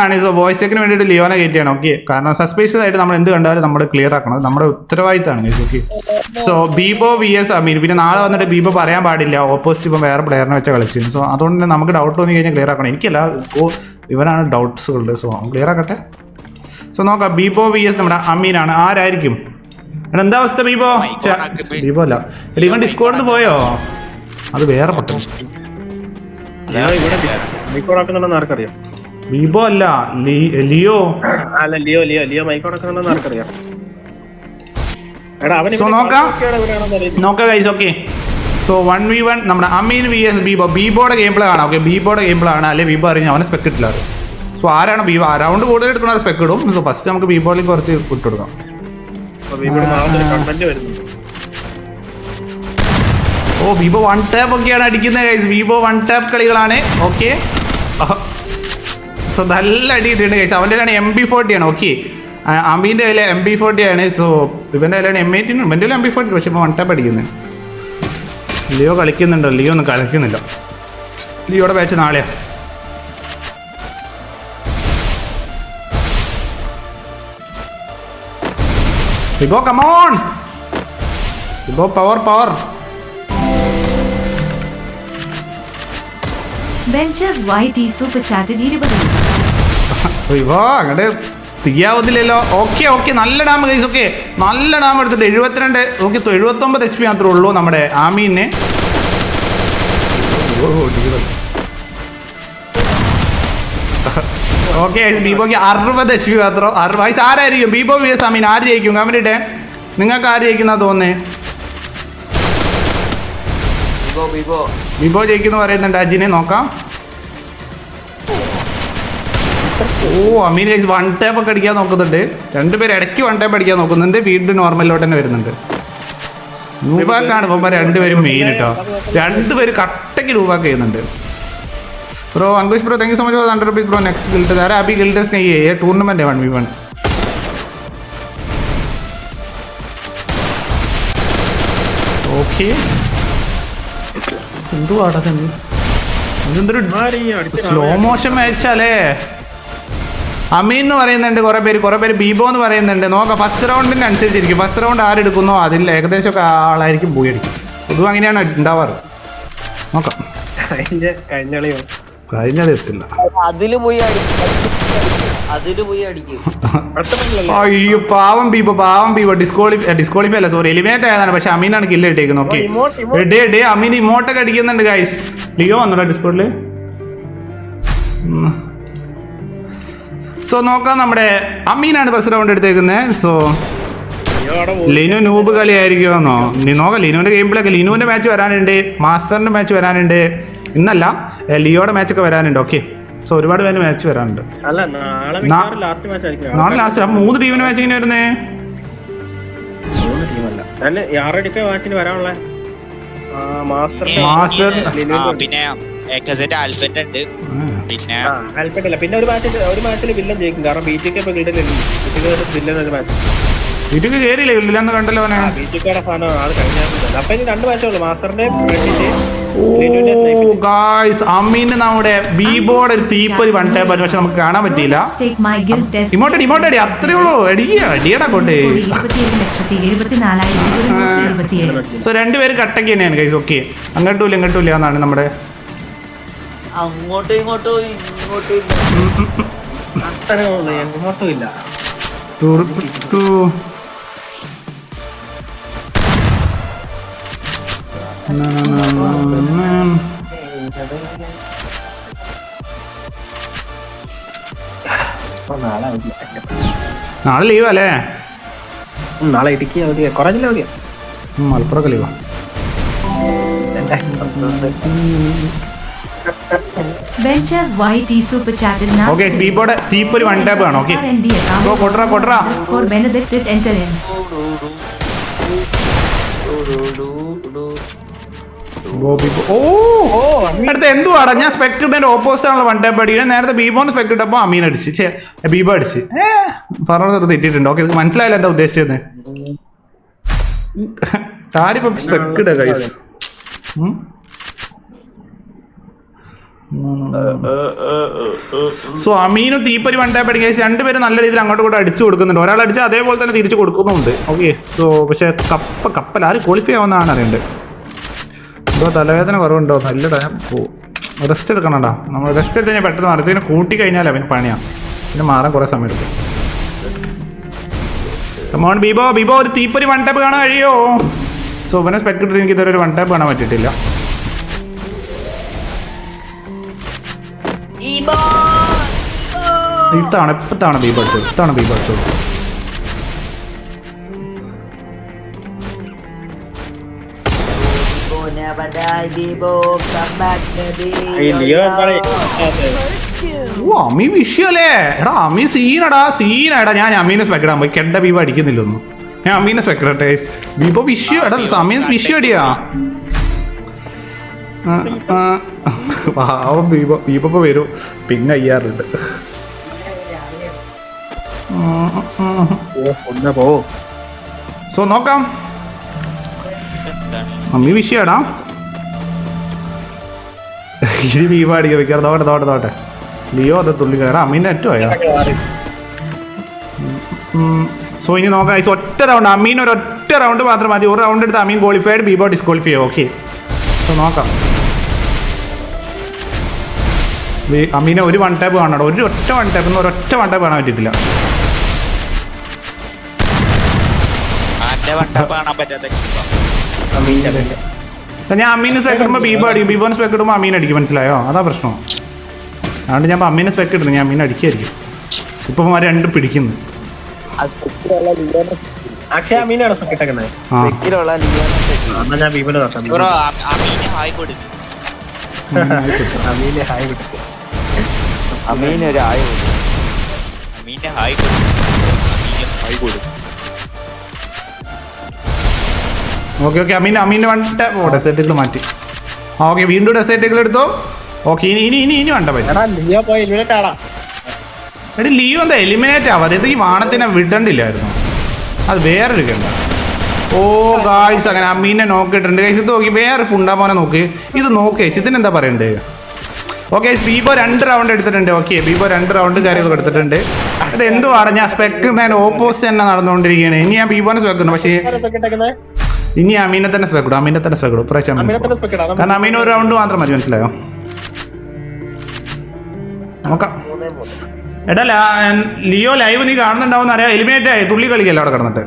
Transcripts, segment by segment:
ആണ് so voice ചെക്കിന് വേണ്ടിയിട്ട് ലിയോനെ കയറ്റിയാണ് okay കാരണം സസ്പീഷ്യസ് ആയിട്ട് നമ്മൾ എന്ത് കണ്ടാലും നമ്മൾ ക്ലിയർ ആക്കണം. നമ്മുടെ ഉത്തരവാദിത്തമാണ് okay so Beebo V S Ameen. പിന്നെ നാളെ വന്നിട്ട് ബീബോ പറയാൻ പാടില്ല. ഓപ്പോസിറ്റ് ഇപ്പം വേറെ പ്ലെയറിനെ വെച്ചാൽ കളിച്ചു സോ അതുകൊണ്ട് തന്നെ നമുക്ക് ഡൗട്ട് തോന്നി കഴിഞ്ഞാൽ ക്ലിയർ ആക്കണം. എനിക്കല്ല ഇപ്പോൾ ഇവനാണ് ഡൗട്ട്സ് ഉള്ളത്. So clear ആക്കട്ടെ. സോ നോക്കാം. ബീബോ വി എസ് നമ്മുടെ അമീനാണ്. ആരായിരിക്കും? എന്താ അവസ്ഥ ബീബോ? ബീബോ അല്ല. ഇവൻ ഡിസ്കോഡിൽ നിന്ന് പോയോ? അത് വേറെ പറ്റും മൈക്കോടാക്കുന്നുണ്ടെന്ന് ആർക്കറിയാം. ബീബോ അല്ല ലിയോ. അല്ല ലിയോ ലിയോ ലിയോ ആർക്കറിയാം അവൻ So, ഇവിടെ നോക്കാം. Guys okay so one V one നമ്മുടെ അമീൻ വി എസ് ബീബോ ബീബോയുടെ ഗെയിം പ്ലേ കാണാം ഓക്കെ ബീബോയുടെ ഗെയിം പ്ലേ ആണ്. അല്ലെ ബീബോ അറിഞ്ഞ അവനെ സ്പെക്ക് ഇട്ടില്ല സോ ആരാണ് ബീബോ റൗണ്ട് കൂടുതൽ എടുക്കുന്ന സ്പെക്ക് ഇടും. സോ ഫസ്റ്റ് നമുക്ക് ബീബോളിൽ കുറച്ച് ഇട്ടുകൊടുക്കാം ഓ ബീബോ വൺ ടാപ്പ് ഒക്കെയാണ് അടിക്കുന്നത് ഗൈസ് ബീബോ വൺ ടാപ്പ് കളികളാണ് ഓക്കെ സോ നല്ല അടി കിട്ടിയിട്ടുണ്ട് കഴിച്ചു അവന്റെ കയ്യിലാണ് എം ബി ഫോർട്ടി ആണ്. ഓക്കെ അമീന്റെ കയ്യിൽ എം ബി ഫോർട്ടി ആണ്. സോ ഇവന്റെ കയ്യിലാണ് എം എയ്റ്റീൻ ഇവന്റെ കയ്യിൽ എം ബി ഫോർട്ടി പക്ഷേ ഇപ്പോൾ വൺ ടാപ്പ് അടിക്കുന്നത് ലിയോ കളിക്കുന്നുണ്ടോ? ലിയോ ഒന്നും കളിക്കുന്നില്ല. ലിയോടെ ബാച്ച് നാളെയാ. Bibo come on Bibo power power ventures Y T super ചാറ്റിൽ ഇരുപത് ഇവോ അങ്ങോട്ട് തീയാവത്തില്ലല്ലോ ഓക്കെ ഓക്കെ നല്ല ഡാം കൈസ് ഓക്കെ. നല്ല ഡാം എടുത്തിട്ട് എഴുപത്തിരണ്ട് ഓക്കെ എഴുപത്തൊമ്പത് എച്ച് പി മാത്രമേ ഉള്ളൂ നമ്മുടെ ആമീനെ ഓക്കെ ബീബോക്ക് അറുപത് എച്ച് പി മാത്രം. അറുപത് വയസ്സ് ആരായിരിക്കും? Bibo V S Amin. ആര് ജയിക്കും കമ്പനിട്ടെ നിങ്ങൾക്ക് ആര് ജയിക്കുന്ന തോന്നേ ബിബോ. ജയിക്കുന്ന പറയുന്നുണ്ട് അജിനെ നോക്കാം. ഓ അമീൻ ഗൈസ് വൺ ടാപ്പ് ഒക്കെ അടിക്കാൻ നോക്കുന്നുണ്ട്. രണ്ടുപേരും ഇടയ്ക്ക് വൺ ടാപ്പ് അടിക്കാൻ നോക്കുന്നുണ്ട്. വീണ്ടും നോർമലിലോട്ട് തന്നെ വരുന്നുണ്ട്. രൂപാക്കാണ് ഇപ്പം രണ്ടുപേരും മെയിൻ കേട്ടോ രണ്ടുപേരും കട്ടയ്ക്ക് രൂപാക്ക് ചെയ്യുന്നുണ്ട്. Bro Ankush bro thank you so much four hundred rupees bro next guild ആരാ Abhi guild സ്നേഹിയെ tournament one V one okay എന്തുവാടാ തന്നെ ഇതെന്തൊരു സ്ലോ മോഷൻ മാച്ചാലേ അമീൻ എന്ന് പറയുന്നുണ്ട് കുറേ പേര് കുറേ പേര് ബീബോ എന്ന് പറയുന്നുണ്ട്. നോക്കാം ഫസ്റ്റ് റൗണ്ടിന് അനുസരിച്ചിരിക്കും. ഫസ്റ്റ് റൗണ്ട് ആരെടുക്കുന്നോ അതിൽ ഏകദേശം ഒക്കെ ആളായിരിക്കും പോയി അടിക്കും. പൊതുവെ അങ്ങനെയാണ് ഉണ്ടാവാറ്. നോക്കാം. കഴിഞ്ഞ എത്തില്ല. അതിൽ പോയി അയ്യോ പാവം ബീബോ പാവം ബീബോ. ഡിസ്ക്വാളിഫൈ ഡിസ്ക്വാളിഫൈ അല്ല സോറി എലിമിനേറ്റ് ആയതാണ്. പക്ഷെ അമീനാണ് കില്ല് ഇട്ടേക്കുന്നത് ഓക്കെ. ഡേ ഡേ അമീൻ ഇമോട്ടൊക്കെ അടിക്കുന്നുണ്ട് ഗൈസ് ലിയോ വന്നോ ഡിസ്കോഡിൽ സോ നോക്കാം നമ്മുടെ അമ്മീനാണ് ഫസ്റ്റ് റൗണ്ട് എടുത്തേക്കുന്നത് സോ ലിനു നൂബ് കളിയായിരിക്കുമെന്നോ നീ നോക്ക ലിനുവിന്റെ ഗെയിം പ്ലേ മാച്ച് വരാനുണ്ട് മാസ്റ്ററിന്റെ മാച്ച് വരാനുണ്ട്. ഇന്നല്ല ലിയോടെ ലിയോയുടെ മാച്ച് ഒക്കെ വരാനുണ്ട് ഓക്കെ സോ ഒരുപാട് പേര് മാച്ച് വരാനുണ്ട്. അല്ല നാളെ ലാസ്റ്റ് മാച്ച് ആയിരിക്കും. നാളെ ലാസ്റ്റ് അപ്പൊ മൂന്ന് ടീമിന് മാച്ച് ഇങ്ങനെ വരുന്നേ? മാസ്റ്റർ പിന്നെ എക്കസെറ്റ് ആൽഫന്റെ ഉണ്ട്. പിന്നെ ആ അൽപ്പറ്റില്ല പിന്നെ ഒരു മാച്ചിൽ ഒരു മാച്ചിൽ വില്ലൻ ജയിക്കും. കാരണം ബി ടി കെ ഇപ്പൊ വില്ലൻ ഒരു മാച്ച് വീട്ടിൽ കയറിയില്ല ഇല്ലെന്ന് കണ്ടല്ലോ അവനെ. ബി ടി കെയുടെ സാധനം അത് കഴിഞ്ഞാൽ അപ്പൊ ഇനി രണ്ട് മാച്ചേ ഉള്ളൂ. മാസ്റ്ററിന്റെ ഓ ഗായ്സ് അമ്മീന് നമ്മുടെ ബീബോർഡ് ഒരു തീപ്പൊരി വൺ ടൈപ്പ് പക്ഷെ നമുക്ക് കാണാൻ പറ്റിയില്ല. ടേക്ക് മൈ ഗിൽ ടെസ്റ്റ് ഇമോട്ട് ഇമോട്ട് അടി. അത്രേ ഉള്ളൂ. അടിയ അടിയടാ കൊണ്ടേ. സോ രണ്ടുപേരും കട്ടക്ക് തന്നെയാണ് ഗൈസ് ഓക്കെ അങ്ങോട്ടും ഇല്ല ഇങ്ങോട്ടും ഇല്ല എന്നാണ് നമ്മുടെ അങ്ങോട്ടും ഇങ്ങോട്ടും ഇങ്ങോട്ടും ഇല്ല. അത്ര എങ്ങോട്ടും ഇല്ല. ടു- ടു- na, na, na, na, na. അപ്പൊ നാളെ ലീവ് അല്ലേ നാളെ ഇടുക്കി അവധിയാ കുറെ ജില്ല അവധിയാ മലപ്പുറമൊക്കെ ലീവാ വെഞ്ചേഴ്സ് വൈ ടി സൂപ്പർ ചാറ്റിൽ ഓക്കെ ബീബോർഡ് തീപ്പൊരി വൺ ടാപ്പ് ആണ്. ഓക്കെ ഫോർ ഇൻ അടുത്ത എന്തുവാടാ? ഞാൻ സ്പെക്ടിന്റെ ഓപ്പോസിറ്റ് ആണല്ലോ വൺ ടാപ്പ് അടിക്കുന്നത്. നേരത്തെ ബീബോന്ന് സ്പെക്ട് അമീൻ അടിച്ച്. ബീബോ അടിച്ച്. ഏ പറഞ്ഞത് തെറ്റിയിട്ടുണ്ട്. ഓക്കെ മനസ്സിലായില്ല എന്താ ഉദ്ദേശിച്ചത് ആരിപ്പോ സ്പെക്ട് കൈസ് സോ അമീനും തീപ്പരി വൺ ടാപ്പ് അടിക്കുക രണ്ടുപേരും നല്ല രീതിയിൽ അങ്ങോട്ടും കൂടെ അടിച്ചു കൊടുക്കുന്നുണ്ട്. ഒരാൾ അടിച്ചാൽ അതേപോലെ തന്നെ തിരിച്ചു കൊടുക്കുന്നുണ്ട്. ഓക്കെ സോ പക്ഷെ കപ്പ കപ്പൽ ആര് ക്വാളിഫൈ ആവുന്നതാണ് അറിയേണ്ടത് ഇപ്പോൾ തലവേദന കുറവുണ്ടോ? നല്ല ടൈം. റെസ്റ്റ് എടുക്കണടാ. നമ്മൾ റെസ്റ്റ് എടുത്ത് കഴിഞ്ഞാൽ പെട്ടെന്ന് മാറി. കൂട്ടി കഴിഞ്ഞാൽ അവന് പണിയാണ് പിന്നെ മാറാൻ കുറേ സമയം എടുക്കും കമോൺ ബീബോ ബീബോ ഒരു തീപ്പൊരി വൺ ടാപ്പ് കാണാൻ കഴിയോ? സോ ഇവനെ സ്പെക്ടർ എനിക്ക് ഇതുവരെ ഒരു വൺ ടാപ്പ് കാണാൻ പറ്റിയിട്ടില്ല. ഇത്താണ് ഇപ്പത്താണ് ബീബ് അടിച്ചത് ഇത്താണ് ബീബ് അടിച്ചത് ഓ അമ്മി വിഷയല്ലേ എടാ അമ്മി സീനടാ സീനടാ. ഞാൻ അമ്മീനെ സ്പെക്കടാൻ പോയി. കെണ്ട ബീബോ അടിക്കുന്നില്ലൊന്നും. ഞാൻ അമ്മീനെ സ്പെക്കടട്ടെ ബീബ വിഷയോ എടാ സമയം വിഷയോ അടിയാ. പാവം ബീബോ ബീബോ ഇപ്പൊ വരും. പിന്നെ അയ്യാറുണ്ട് പോ. സോ നോക്കാം. മമ്മി വിഷയടാ. ഇത് ബീബോ പാടിക്ക വെക്കാറ് തോട്ടെ തോട്ടെ തോട്ടെ ലിയോ അത് തുള്ളി കയറാ. അമ്മീന്റെ അറ്റുമായോ സോ ഇനി നോക്കാം ഐസ് ഒറ്റ റൗണ്ട് അമീൻ ഒരു ഒറ്റ റൗണ്ട് മാത്രം മതി. ഒരു റൗണ്ട് എടുത്ത് Amin qualified Bibo disqualify okay so നോക്കാം. അമ്മീനെ ഒരു വൺ ടാപ്പ് കാണണം. ഒരു ഒറ്റ വൺ ടാപ്പ് ഒരൊറ്റ വൺ ടാപ്പ് കാണാൻ പറ്റിയിട്ടില്ല ഞാൻ അമ്മീനെ ബീബോ അടിക്കും ബീബോനെ അടിക്കും മനസ്സിലായോ? അതാ പ്രശ്നം. അതുകൊണ്ട് ഞാൻ അമ്മീനെ സ്പെക്ക് ഇടുന്നു ഞാൻ അമീനെ അടിക്കായിരിക്കും. ഇപ്പൊ മാറി രണ്ടും പിടിക്കുന്നു. അക്ഷയ അമീനാണ് എന്നാ ഞാൻ ബീബിനെ നോക്കാം. ബ്രോ അമീന് ഹായ് കൊടുക്കും. അമീനെ ഹായ് കൊടുക്കും. അമീനെ ഒരു ആയ അമീന്റെ ഹായ് കൊടുക്കും. അമീനെ ഹായ് കൊടുക്കും. ഓക്കെ ഓക്കെ അമീൻ അമീന്റെ വണ്ട ഓ ഡെസേർട്ടുകൾ മാറ്റി. ആ ഓക്കെ വീണ്ടും ഡെസേർട്ടുകൾ എടുത്തോ? ഓക്കെ ഇനി ഇനി ഇനി ഇനി വണ്ട എടാ ലീവ് എന്താ എലിമിനേറ്റ് ആവാതെ ഇത് ഈ വാണത്തിനെ വിടണ്ടില്ലായിരുന്നു. അത് വേറൊരു കണ്ട ഓ ഗായ്സ് അങ്ങനെ അമ്മീനെ നോക്കിയിട്ടുണ്ട് ഗൈസ് ഇത് നോക്കി വേറെ പുണ്ടാമോനെ നോക്ക്. ഇത് നോക്കേ ഇതിനെന്താ പറയണ്ടേ? ഓക്കെ ബീബോ രണ്ട് റൗണ്ട് എടുത്തിട്ടുണ്ട്. ഓക്കെ ബീബോ രണ്ട് റൗണ്ട് കാര്യങ്ങൾ എടുത്തിട്ടുണ്ട് അത് എന്തുവാണ് ഞാൻ സ്പെക്ക് ഞാൻ ഓപ്പോസിറ്റ് തന്നെ നടന്നുകൊണ്ടിരിക്കുകയാണ്. ഇനി ഞാൻ ബീബോനെ സ്പെക്കുന്നു പക്ഷേ ഇനി അമീനെ തന്നെ സ്പെക്കിടും അമീനെ തന്നെ സ്പെക്കിടും പ്രാവശ്യം അമീനെ തന്നെ spec ഇടാം. കാരണം അമീൻ ഒരു റൗണ്ട് മാത്രം മതി മനസ്സിലായോ? നോക്കാം. എടാ ലിയോ ലൈവ് നീ കാണുന്നുണ്ടാവും അറിയാം. എലിമിനേറ്റ് ആയി തുള്ളി കളിക്കല്ലോ അവിടെ കിടന്നിട്ട്.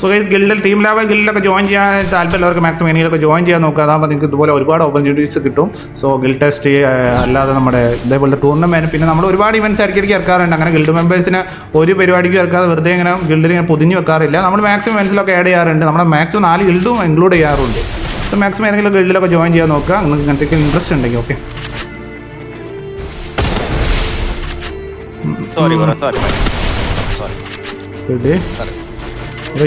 സോ ഗൈസ് ഗിൽഡിൽ ടീം ലാബ് ഗിൽഡിലൊക്കെ ജോയിൻ ചെയ്യാൻ താല്പര്യമുള്ളവർക്ക് മാക്സിമം എനിക്കൊക്കെ ജോയിൻ ചെയ്യാൻ നോക്കുക. അതാകുമ്പോൾ നിങ്ങൾക്ക് ഇതുപോലെ ഒരുപാട് ഓപ്പർച്യൂണിറ്റീസ് കിട്ടും. സോ ഗിൽ ടെസ്റ്റ് അല്ലാതെ നമ്മുടെ ഇതേപോലെ ടൂർണമെന്റ് പിന്നെ നമ്മൾ ഒരുപാട് ഇവന്റ്സ് ഇടയ്ക്കിടയ്ക്ക് ഇറക്കാറുണ്ട്. അങ്ങനെ ഗിൽഡ് മെമ്പേഴ്സിന് ഒരു പരിപാടിക്കും ഇറക്കാതെ വെറുതെ ഇങ്ങനെ ഗിൽഡിൽ ഇങ്ങനെ പൊതിഞ്ഞ് വെക്കാറില്ല. നമ്മൾ മാക്സിമം ഇവന്റ്സിലൊക്കെ ആഡ് ചെയ്യാറുണ്ട്. നമ്മൾ മാക്സിമം നാല് ഗിൽഡും ഇൻക്ലൂഡ് ചെയ്യാറുണ്ട്. സോ മാക്സിമം ഏതെങ്കിലും ഗിൽഡിലൊക്കെ ജോയിൻ ചെയ്യാൻ നോക്കുക. നിങ്ങൾക്ക് ഇങ്ങനത്തേക്ക് ഇൻട്രസ്റ്റ് ഉണ്ടെങ്കിൽ ഓക്കെ സോറി സോറി സോറി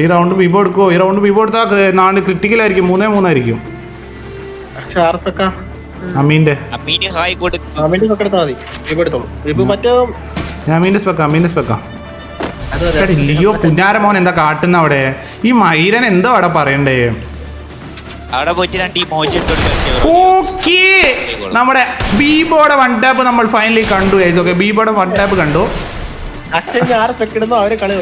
ഈ റൗണ്ട് ബീബോ എടുക്കുമോ ഈ റൗണ്ട് ബീബോ എടുത്താൽ നാല് ക്രിട്ടിക്കലായിരിക്കും മൂന്നേ മൂന്നായിരിക്കും. അമീന്റെ അമീന്റെ സ്പെക്ക അമീന്റെ സ്പെക്ക ലിയോ പുന്നാരമോൻ എന്താ കാട്ടുന്ന അവിടെ? ഈ മൈരൻ എന്താ അവിടെ പറയണ്ടേ? അവിടെ പോയിട്ട് രണ്ട് ഈ മോജി ഇട്ടോണ്ട് ഓക്കേ. നമ്മുടെ ബീബോടെ വൺ ടാപ്പ് നമ്മൾ ഫൈനലി കണ്ടു ബീബോടെ വൺ ടാപ്പ് കണ്ടു. അച്ഛൻ ആറ് അവരെ കളി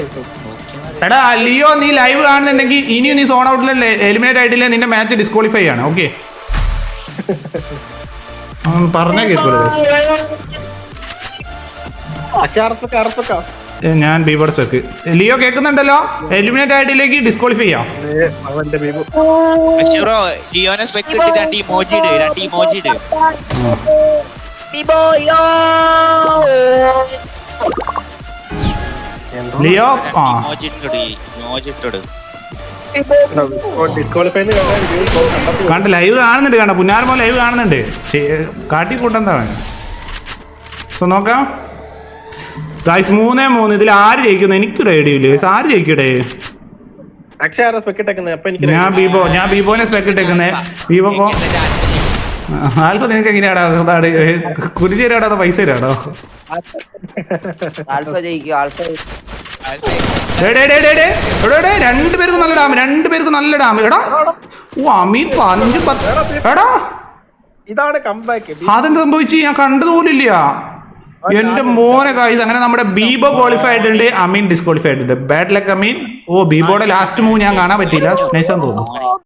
എടാ ലിയോ നീ ലൈവ് കാണുന്നുണ്ടെങ്കിൽ ഇനിയും നീ സോൺ ഔട്ടിലല്ലേ എലിമിനേറ്റ് ആയിട്ടില്ലേ? നിന്റെ മാച്ച് ഡിസ്ക്വാളിഫൈ ആണ്. ഓക്കെ പറഞ്ഞാ കേൾക്കൂല ഞാൻ ബീബോടെ സ്പെക്ക് ലിയോ കേൾക്കുന്നുണ്ടല്ലോ? എലിമിനേറ്റ് ആയിട്ടിലേക്ക് ഡിസ്ക്വാളിഫൈ ചെയ്യാം. ബീബോ ബീബ് ബ്രോ ലിയോ? ആ. കണ്ട് ലൈവ് കാണുന്നുണ്ട് കണ്ട? പുന്നാരമോ ലൈവ് കാണുന്നുണ്ട്. കാട്ടി കാട്ടിക്കൂട്ടെന്താ സോ നോക്കാം. ഗായ്സ് മൂന്നേ മൂന്ന്. ഇതിൽ ആര് ജയിക്കുന്നു? എനിക്കൊരു ഐഡിയ ഇല്ല? ഗൈസ് ആര് ജയിക്കട്ടെ? ഞാൻ ബീബോ ഞാൻ ബീബോനെ സ്പെക്ക് ഇട്ടേക്കുന്നേ. ബീബോ ആൽപ്പ നിനക്ക് എങ്ങനെയാടാ? കുരിചേരാടാ പൈസ തരാടോ ആൽഫ ജയിക്കും ആൽഫ ഡേ, ഡേ, ഡേ, ഡേ, ഡേ. രണ്ട് പേർക്ക് നല്ല ഡാം രണ്ട് പേർക്ക് നല്ല ഡാം. എടാ. ഓ അമീൻ അഞ്ച് പത്ത് എടാ. ഇതാണ് കമ്പാക്ക് അതെന്ത് സംഭവിച്ചു? ഞാൻ കണ്ടതുപോലില്ല എന്റെ മോനെ കായ്സ് അങ്ങനെ നമ്മുടെ ബീബോ ക്വാളിഫൈ ആയിട്ടുണ്ട് അമീൻ ഡിസ്ക്വാളിഫൈ ആയിട്ടുണ്ട് ബാഡ് ലക്ക് അമീൻ. ഓ ബീബോയുടെ ലാസ്റ്റ് മൂവ് ഞാൻ കാണാൻ പറ്റിയില്ല. സ്നേഹം തോന്നുന്നു.